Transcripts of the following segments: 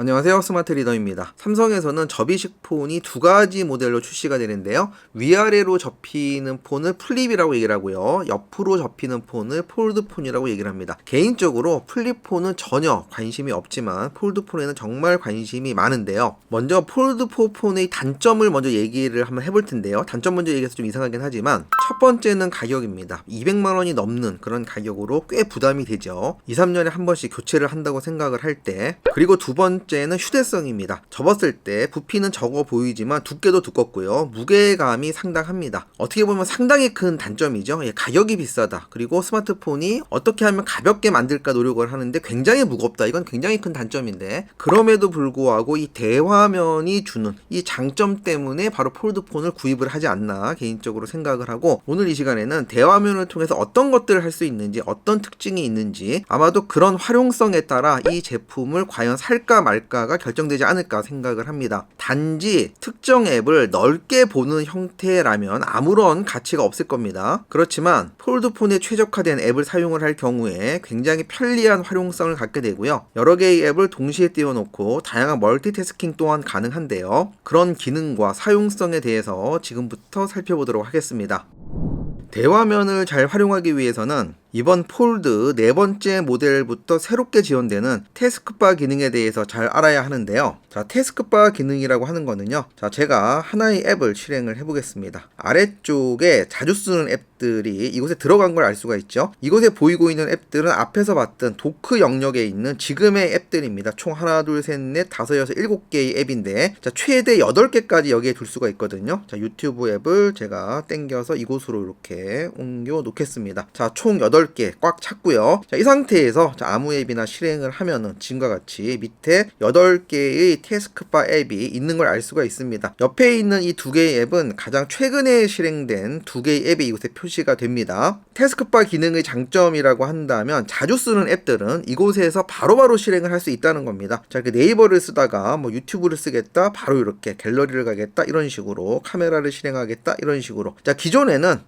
안녕하세요. 스마트 리더입니다. 삼성에서는 접이식 폰이 두 가지 모델로 출시가 되는데요. 위아래로 접히는 폰을 플립이라고 얘기를 하고요. 옆으로 접히는 폰을 폴드폰이라고 얘기를 합니다. 개인적으로 플립폰은 전혀 관심이 없지만 폴드폰에는 정말 관심이 많은데요. 먼저 폴드폰의 단점을 먼저 얘기를 한번 해볼 텐데요. 단점 먼저 얘기해서 좀 이상하긴 하지만 첫 번째는 가격입니다. 200만 원이 넘는 그런 가격으로 꽤 부담이 되죠. 2, 3년에 한 번씩 교체를 한다고 생각을 할 때 그리고 두 번째 는 휴대성입니다. 접었을 때 부피는 적어 보이지만 두께도 두껍고요. 무게감이 상당합니다. 어떻게 보면 상당히 큰 단점이죠. 예, 가격이 비싸다. 그리고 스마트폰이 어떻게 하면 가볍게 만들까 노력을 하는데 굉장히 무겁다. 이건 굉장히 큰 단점인데 그럼에도 불구하고 이 대화면이 주는 이 장점 때문에 바로 폴드폰을 구입을 하지 않나 개인적으로 생각을 하고 오늘 이 시간에는 대화면을 통해서 어떤 것들을 할 수 있는지 어떤 특징이 있는지 아마도 그런 활용성에 따라 이 제품을 과연 살까 말까 가 결정되지 않을까 생각을 합니다. 단지 특정 앱을 넓게 보는 형태라면 아무런 가치가 없을 겁니다. 그렇지만 폴드폰에 최적화된 앱을 사용을 할 경우에 굉장히 편리한 활용성을 갖게 되고요. 여러 개의 앱을 동시에 띄워놓고 다양한 멀티태스킹 또한 가능한데요. 그런 기능과 사용성에 대해서 지금부터 살펴보도록 하겠습니다. 대화면을 잘 활용하기 위해서는 이번 폴드 네 번째 모델부터 새롭게 지원되는 태스크바 기능에 대해서 잘 알아야 하는데요. 자, 태스크바 기능이라고 하는 거는요. 자, 제가 하나의 앱을 실행을 해보겠습니다. 아래쪽에 자주 쓰는 앱들이 이곳에 들어간 걸 알 수가 있죠. 이곳에 보이고 있는 앱들은 앞에서 봤던 도크 영역에 있는 지금의 앱들입니다. 총 하나, 둘, 셋, 넷, 다섯, 여섯, 일곱 개의 앱인데, 자, 최대 여덟 개까지 여기에 둘 수가 있거든요. 자, 유튜브 앱을 제가 땡겨서 이곳으로 이렇게 옮겨 놓겠습니다. 자, 총 여덟 8개 꽉 찼고요. 자, 이 상태에서 자, 아무 앱이나 실행을 하면은 지금과 같이 밑에 8개의 태스크바 앱이 있는 걸 알 수가 있습니다. 옆에 있는 이 두 개의 앱은 가장 최근에 실행된 두 개의 앱이 이곳에 표시가 됩니다. 태스크바 기능의 장점이라고 한다면 자주 쓰는 앱들은 이곳에서 바로바로 바로 실행을 할 수 있다는 겁니다. 자, 이렇게 네이버를 쓰다가 뭐 유튜브를 쓰겠다, 바로 이렇게 갤러리를 가겠다 이런 식으로 카메라를 실행하겠다 이런 식으로. 자, 기존에는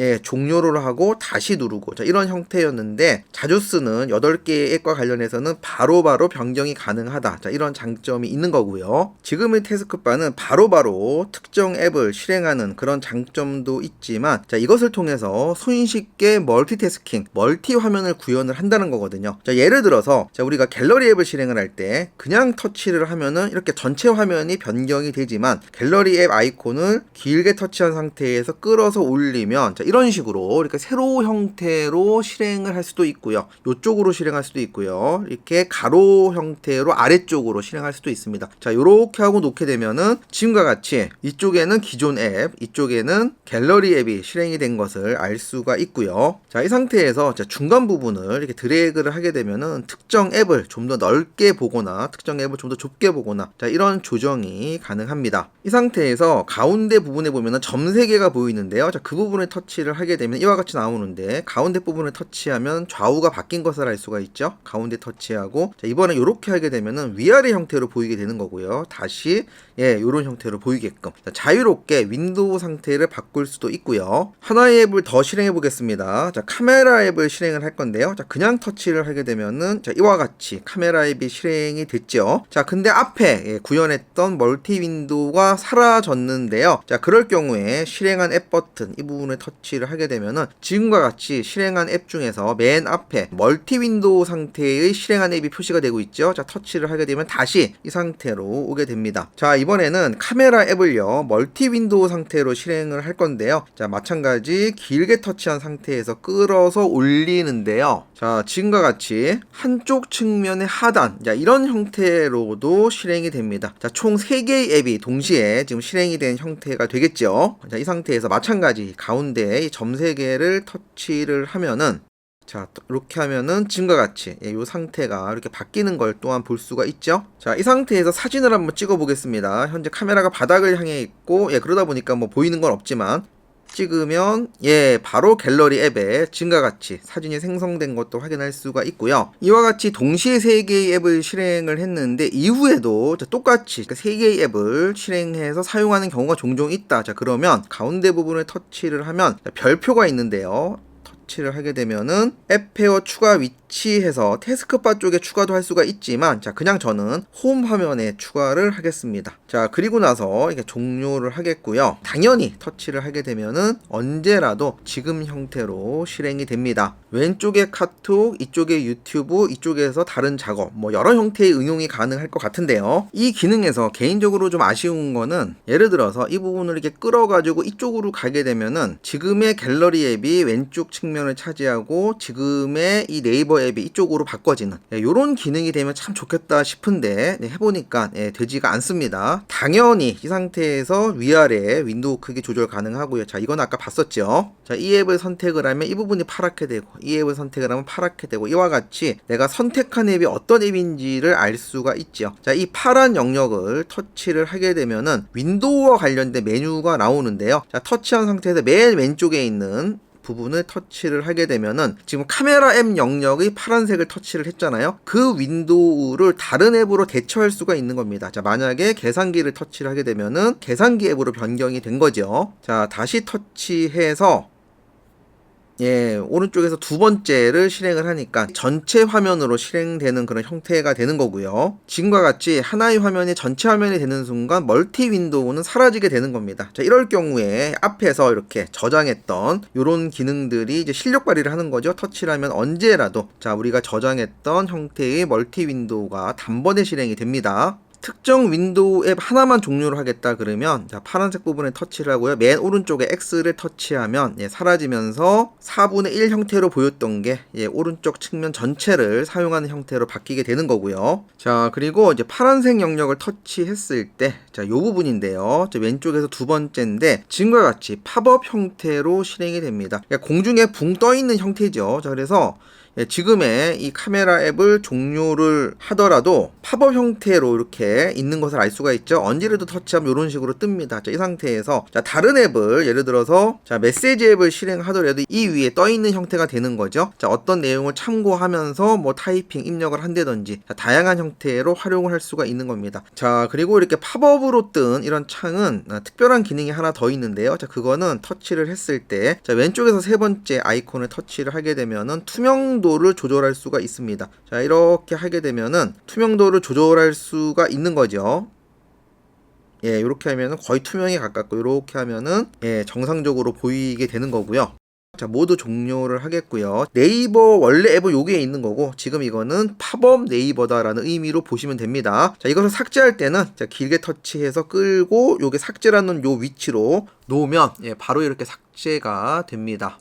예, 종료를 하고 다시 누르고 자, 이런 형태였는데 자주 쓰는 8개의 앱과 관련해서는 바로바로 바로 변경이 가능하다. 자, 이런 장점이 있는 거고요. 지금의 태스크바는 바로바로 바로 특정 앱을 실행하는 그런 장점도 있지만 자, 이것을 통해서 손쉽게 멀티태스킹, 멀티 화면을 구현을 한다는 거거든요. 자, 예를 들어서 자, 우리가 갤러리 앱을 실행을 할 때 그냥 터치를 하면은 이렇게 전체 화면이 변경이 되지만 갤러리 앱 아이콘을 길게 터치한 상태에서 끌어서 올리면 자, 이런 식으로 이렇게 세로 형태로 실행을 할 수도 있고요. 이쪽으로 실행할 수도 있고요. 이렇게 가로 형태로 아래쪽으로 실행할 수도 있습니다. 자, 이렇게 하고 놓게 되면은 지금과 같이 이쪽에는 기존 앱, 이쪽에는 갤러리 앱이 실행이 된 것을 알 수가 있고요. 자, 이 상태에서 중간 부분을 이렇게 드래그를 하게 되면은 특정 앱을 좀 더 넓게 보거나 특정 앱을 좀 더 좁게 보거나 자, 이런 조정이 가능합니다. 이 상태에서 가운데 부분에 보면은 점 3개가 보이는데요. 자, 그 부분을 터치 터치를 하게 되면 이와 같이 나오는데 가운데 부분을 터치하면 좌우가 바뀐 것을 알 수가 있죠. 가운데 터치하고 자, 이번에 이렇게 하게 되면은 위아래 형태로 보이게 되는 거고요. 다시 예, 이런 형태로 보이게끔 자, 자유롭게 윈도우 상태를 바꿀 수도 있고요. 하나의 앱을 더 실행해 보겠습니다. 자, 카메라 앱을 실행을 할 건데요. 자, 그냥 터치를 하게 되면은 자, 이와 같이 카메라 앱이 실행이 됐죠. 자, 근데 앞에 예, 구현했던 멀티 윈도우가 사라졌는데요. 자, 그럴 경우에 실행한 앱 버튼 이 부분을 터치 터치를 하게 되면은 지금과 같이 실행한 앱 중에서 맨 앞에 멀티 윈도우 상태의 실행한 앱이 표시가 되고 있죠. 자, 터치를 하게 되면 다시 이 상태로 오게 됩니다. 자, 이번에는 카메라 앱을요. 멀티 윈도우 상태로 실행을 할 건데요. 자, 마찬가지 길게 터치한 상태에서 끌어서 올리는데요. 자, 지금과 같이 한쪽 측면의 하단, 자, 이런 형태로도 실행이 됩니다. 자, 총 3개의 앱이 동시에 지금 실행이 된 형태가 되겠죠. 자, 이 상태에서 마찬가지 가운데 점 3개를 터치를 하면은 자, 이렇게 하면은 지금과 같이 예, 이 상태가 이렇게 바뀌는 걸 또한 볼 수가 있죠. 자, 이 상태에서 사진을 한번 찍어 보겠습니다. 현재 카메라가 바닥을 향해 있고 예, 그러다 보니까 뭐 보이는 건 없지만 찍으면 예 바로 갤러리 앱에 지금과 같이 사진이 생성된 것도 확인할 수가 있고요. 이와 같이 동시에 3개의 앱을 실행을 했는데 이후에도 똑같이 3개의 앱을 실행해서 사용하는 경우가 종종 있다. 자 그러면 가운데 부분을 터치를 하면 별표가 있는데요. 터치를 하게 되면은 앱 페어 추가 위치 해서 태스크바 쪽에 추가도 할 수가 있지만 자 그냥 저는 홈 화면에 추가를 하겠습니다. 자 그리고 나서 이게 종료를 하겠고요. 당연히 터치를 하게 되면은 언제라도 지금 형태로 실행이 됩니다. 왼쪽에 카톡, 이쪽에 유튜브, 이쪽에서 다른 작업, 뭐 여러 형태의 응용이 가능할 것 같은데요. 이 기능에서 개인적으로 좀 아쉬운 거는 예를 들어서 이 부분을 이렇게 끌어 가지고 이쪽으로 가게 되면은 지금의 갤러리 앱이 왼쪽 측면을 차지하고 지금의 이 네이버 앱이 이쪽으로 바꿔지는 이런 기능이 되면 참 좋겠다 싶은데 네, 해보니까 예, 되지가 않습니다. 당연히 이 상태에서 위아래 윈도우 크기 조절 가능하고요. 자 이건 아까 봤었죠. 자이 앱을 선택을 하면 이 부분이 파랗게 되고 이 앱을 선택을 하면 파랗게 되고 이와 같이 내가 선택한 앱이 어떤 앱인지를 알 수가 있죠. 자이 파란 영역을 터치를 하게 되면은 윈도우와 관련된 메뉴가 나오는데요. 자 터치한 상태에서 맨 왼쪽에 있는 부분을 터치를 하게 되면은 지금 카메라 앱 영역의 파란색을 터치를 했잖아요. 그 윈도우를 다른 앱으로 대처할 수가 있는 겁니다. 자, 만약에 계산기를 터치를 하게 되면은 계산기 앱으로 변경이 된 거죠. 자, 다시 터치해서 예, 오른쪽에서 두 번째를 실행을 하니까 전체 화면으로 실행되는 그런 형태가 되는 거고요. 지금과 같이 하나의 화면이 전체 화면이 되는 순간 멀티 윈도우는 사라지게 되는 겁니다. 자, 이럴 경우에 앞에서 이렇게 저장했던 이런 기능들이 이제 실력 발휘를 하는 거죠. 터치를 하면 언제라도 자, 우리가 저장했던 형태의 멀티 윈도우가 단번에 실행이 됩니다. 특정 윈도우 앱 하나만 종료를 하겠다 그러면 자 파란색 부분에 터치를 하고요. 맨 오른쪽에 X를 터치하면 예, 사라지면서 4분의 1 형태로 보였던 게 예, 오른쪽 측면 전체를 사용하는 형태로 바뀌게 되는 거고요. 자 그리고 이제 파란색 영역을 터치했을 때자요 부분인데요. 저 왼쪽에서 두 번째인데 지금과 같이 팝업 형태로 실행이 됩니다. 그러니까 공중에 붕 떠 있는 형태죠. 자 그래서 예, 지금의 이 카메라 앱을 종료를 하더라도 팝업 형태로 이렇게 있는 것을 알 수가 있죠. 언제라도 터치하면 이런 식으로 뜹니다. 자, 이 상태에서 자, 다른 앱을 예를 들어서 자, 메시지 앱을 실행하더라도 이 위에 떠 있는 형태가 되는 거죠. 자, 어떤 내용을 참고하면서 뭐 타이핑 입력을 한다든지 자, 다양한 형태로 활용을 할 수가 있는 겁니다. 자, 그리고 이렇게 팝업으로 뜬 이런 창은 아, 특별한 기능이 하나 더 있는데요. 자, 그거는 터치를 했을 때 자, 왼쪽에서 세 번째 아이콘을 터치를 하게 되면은 투명 투명도를 조절할 수가 있습니다. 자, 이렇게 하게 되면은 투명도를 조절할 수가 있는 거죠. 예, 이렇게 하면은 거의 투명에 가깝고 이렇게 하면은 예, 정상적으로 보이게 되는 거고요. 자, 모두 종료를 하겠고요. 네이버 원래 앱은 여기에 있는 거고 지금 이거는 팝업 네이버다라는 의미로 보시면 됩니다. 자, 이것을 삭제할 때는 자, 길게 터치해서 끌고 요게 삭제라는 요 위치로 놓으면 예, 바로 이렇게 삭제가 됩니다.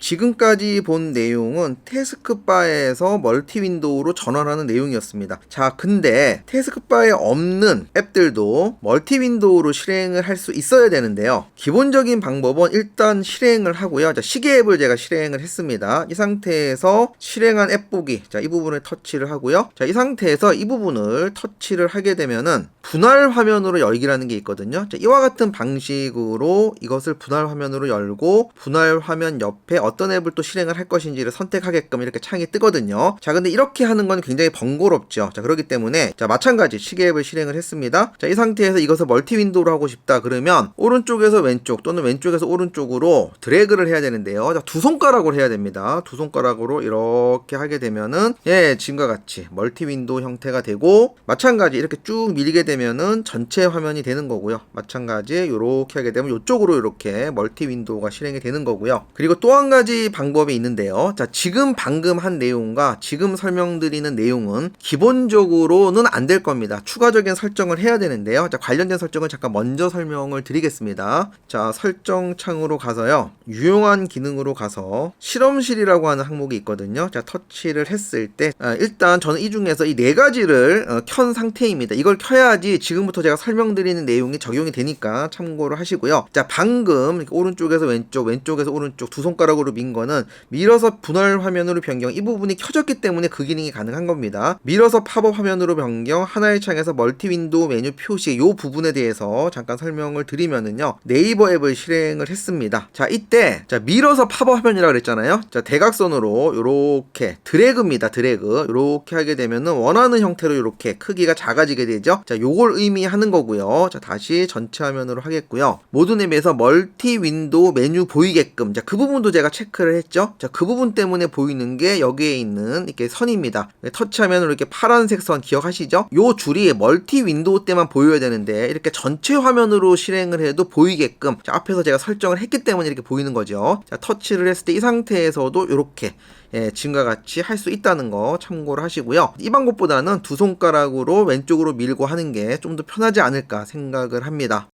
지금까지 본 내용은 태스크바에서 멀티 윈도우로 전환하는 내용이었습니다. 자, 근데 태스크바에 없는 앱들도 멀티 윈도우로 실행을 할 수 있어야 되는데요. 기본적인 방법은 일단 실행을 하고요. 자, 시계 앱을 제가 실행을 했습니다. 이 상태에서 실행한 앱 보기. 자, 이 부분을 터치를 하고요. 자, 이 상태에서 이 부분을 터치를 하게 되면은 분할 화면으로 열기라는 게 있거든요. 자, 이와 같은 방식으로 이것을 분할 화면으로 열고 분할 화면 옆에 어떤 앱을 또 실행을 할 것인지를 선택하게끔 이렇게 창이 뜨거든요. 자, 근데 이렇게 하는 건 굉장히 번거롭죠. 자, 그렇기 때문에 자, 마찬가지 시계 앱을 실행을 했습니다. 자, 이 상태에서 이것을 멀티 윈도우로 하고 싶다 그러면 오른쪽에서 왼쪽 또는 왼쪽에서 오른쪽으로 드래그를 해야 되는데요. 자, 두 손가락으로 해야 됩니다. 두 손가락으로 이렇게 하게 되면은 예, 지금과 같이 멀티 윈도우 형태가 되고 마찬가지 이렇게 쭉 밀게 되면은 전체 화면이 되는 거고요. 마찬가지 이렇게 하게 되면 이쪽으로 이렇게 멀티 윈도우가 실행이 되는 거고요. 그리고 또 한 가지 방법이 있는데요. 자, 지금 방금 한 내용과 지금 설명드리는 내용은 기본적으로는 안 될 겁니다. 추가적인 설정을 해야 되는데요. 자, 관련된 설정을 잠깐 먼저 설명을 드리겠습니다. 자, 설정 창으로 가서요. 유용한 기능으로 가서 실험실이라고 하는 항목이 있거든요. 자, 터치를 했을 때 아, 일단 저는 이 중에서 이 네 가지를 어, 켠 상태입니다. 이걸 켜야지 지금부터 제가 설명드리는 내용이 적용이 되니까 참고를 하시고요. 자, 방금 오른쪽에서 왼쪽, 왼쪽에서 오른쪽 두 손가락으로 민 거는 밀어서 분할 화면으로 변경 이 부분이 켜졌기 때문에 그 기능이 가능한 겁니다. 밀어서 팝업 화면으로 변경 하나의 창에서 멀티 윈도우 메뉴 표시 이 부분에 대해서 잠깐 설명을 드리면은요. 네이버 앱을 실행을 했습니다. 자, 이때 자, 밀어서 팝업 화면이라고 그랬잖아요. 자, 대각선으로 이렇게 드래그입니다. 드래그. 이렇게 하게 되면은 원하는 형태로 이렇게 크기가 작아지게 되죠. 자, 요걸 의미하는 거고요. 자, 다시 전체 화면으로 하겠고요. 모든 앱에서 멀티 윈도우 메뉴 보이게끔 자, 그 부분도 제가 체크를 했죠. 자, 그 부분 때문에 보이는 게 여기에 있는 이렇게 선입니다. 터치하면 이렇게 파란색 선 기억하시죠? 요 줄이 멀티 윈도우 때만 보여야 되는데 이렇게 전체 화면으로 실행을 해도 보이게끔 자, 앞에서 제가 설정을 했기 때문에 이렇게 보이는 거죠. 자, 터치를 했을 때 이 상태에서도 이렇게 예, 지금과 같이 할 수 있다는 거 참고를 하시고요. 이 방법보다는 두 손가락으로 왼쪽으로 밀고 하는 게 좀 더 편하지 않을까 생각을 합니다.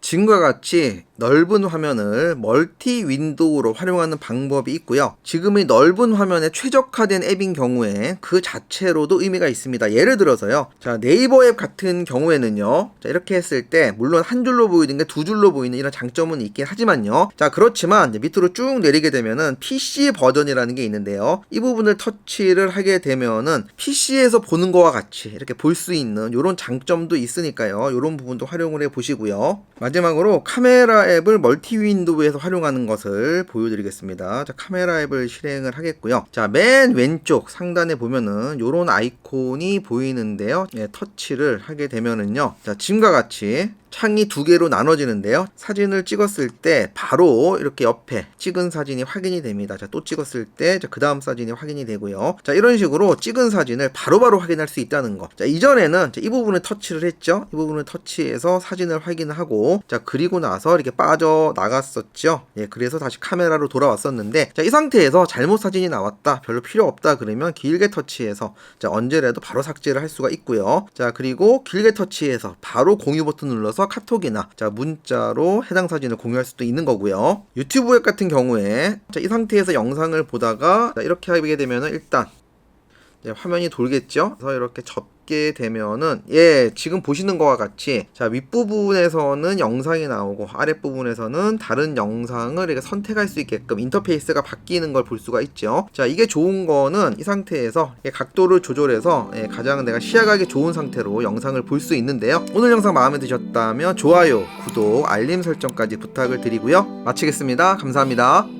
지금과 같이 넓은 화면을 멀티 윈도우로 활용하는 방법이 있고요. 지금의 넓은 화면에 최적화된 앱인 경우에 그 자체로도 의미가 있습니다. 예를 들어서요. 자, 네이버 앱 같은 경우에는요. 자, 이렇게 했을 때 물론 한 줄로 보이는 게 두 줄로 보이는 이런 장점은 있긴 하지만요. 자, 그렇지만 밑으로 쭉 내리게 되면은 PC 버전이라는 게 있는데요. 이 부분을 터치를 하게 되면은 PC에서 보는 거와 같이 이렇게 볼 수 있는 이런 장점도 있으니까요. 이런 부분도 활용을 해 보시고요. 마지막으로 카메라 앱을 멀티 윈도우에서 활용하는 것을 보여드리겠습니다. 자, 카메라 앱을 실행을 하겠고요. 자, 맨 왼쪽 상단에 보면은 이런 아이콘이 보이는데요. 예, 터치를 하게 되면은요. 자, 지금과 같이 창이 두 개로 나눠지는데요. 사진을 찍었을 때 바로 이렇게 옆에 찍은 사진이 확인이 됩니다. 자, 또 찍었을 때 그 다음 사진이 확인이 되고요. 자, 이런 식으로 찍은 사진을 바로 바로 확인할 수 있다는 거. 자, 이전에는 자, 이 부분을 터치를 했죠. 이 부분을 터치해서 사진을 확인하고 자, 그리고 나서 이렇게 빠져 나갔었죠. 예, 그래서 다시 카메라로 돌아왔었는데 자, 이 상태에서 잘못 사진이 나왔다. 별로 필요 없다 그러면 길게 터치해서 자, 언제라도 바로 삭제를 할 수가 있고요. 자, 그리고 길게 터치해서 바로 공유 버튼 눌러서 카톡이나 자, 문자로 해당 사진을 공유할 수도 있는 거고요. 유튜브 앱 같은 경우에 자, 이 상태에서 영상을 보다가 자, 이렇게 하게 되면은 일단 이제 화면이 돌겠죠. 그래서 이렇게 접 게 되면은 예 지금 보시는 것과 같이 자 윗부분에서는 영상이 나오고 아랫부분에서는 다른 영상을 이렇게 선택할 수 있게끔 인터페이스가 바뀌는 걸 볼 수가 있죠. 자 이게 좋은 거는 이 상태에서 각도를 조절해서 예, 가장 내가 시야각이 좋은 상태로 영상을 볼 수 있는데요. 오늘 영상 마음에 드셨다면 좋아요, 구독, 알림 설정까지 부탁을 드리고요. 마치겠습니다. 감사합니다.